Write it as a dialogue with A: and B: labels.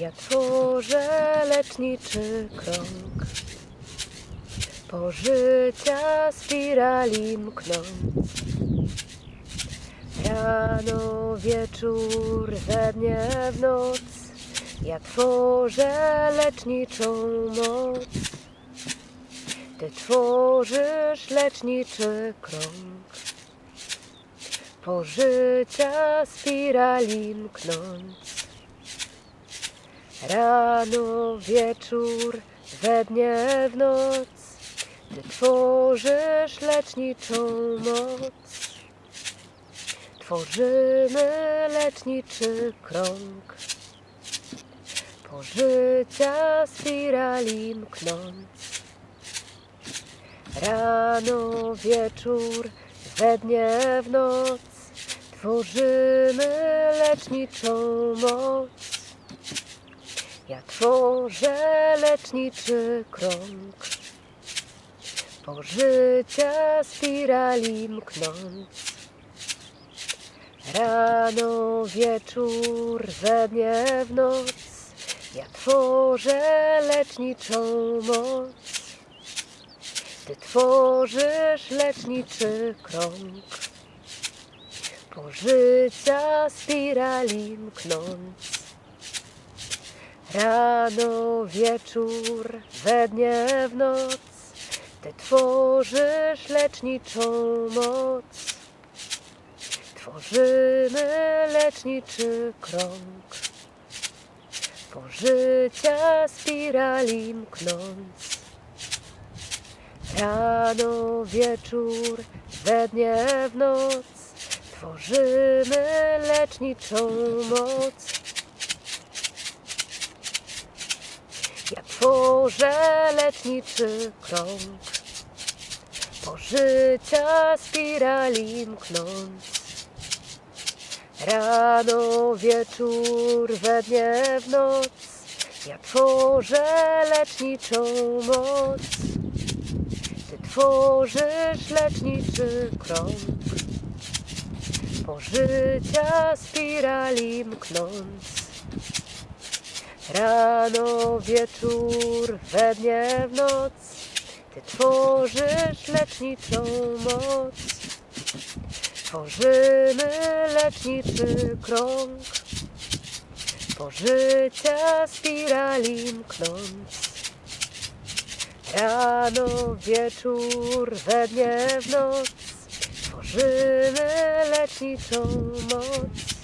A: Ja tworzę leczniczy krąg Pożycia spirali mknąc Rano, wieczór, we dnie, w noc Ja tworzę leczniczą moc. Ty tworzysz leczniczy krąg. Pożycia spirali mknąc. Rano, wieczór, we dnie, w noc. Ty tworzysz leczniczą moc. Tworzymy leczniczy krąg Pożycia spirali mknąc Rano, wieczór, we dnie, w noc Tworzymy leczniczą moc. Ja tworzę leczniczy krąg Pożycia spirali mknąc Rano, wieczór, we dnie, w noc Ja tworzę leczniczą moc. Ty tworzysz leczniczy krąg. Pożycia spirali mknąc Rano, wieczór, we dnie, w noc. Ty tworzysz leczniczą moc. Tworzymy leczniczy krąg Pożycia spirali mknąc. Rano, wieczór, we dnie, w noc Tworzymy leczniczą moc. Ja tworzę leczniczy krąg. Pożycia spirali mknąc Rano, wieczór, we dnie, w noc. Ja tworzę leczniczą moc. Ty tworzysz leczniczy krąg. Pożycia spirali mknąc. Rano, wieczór, we dnie, w noc. Ty tworzysz leczniczą moc Tworzymy leczniczy krąg. Pożycia spirali mknąc. Rano, wieczór, we dnie, w noc. Tworzymy leczniczą moc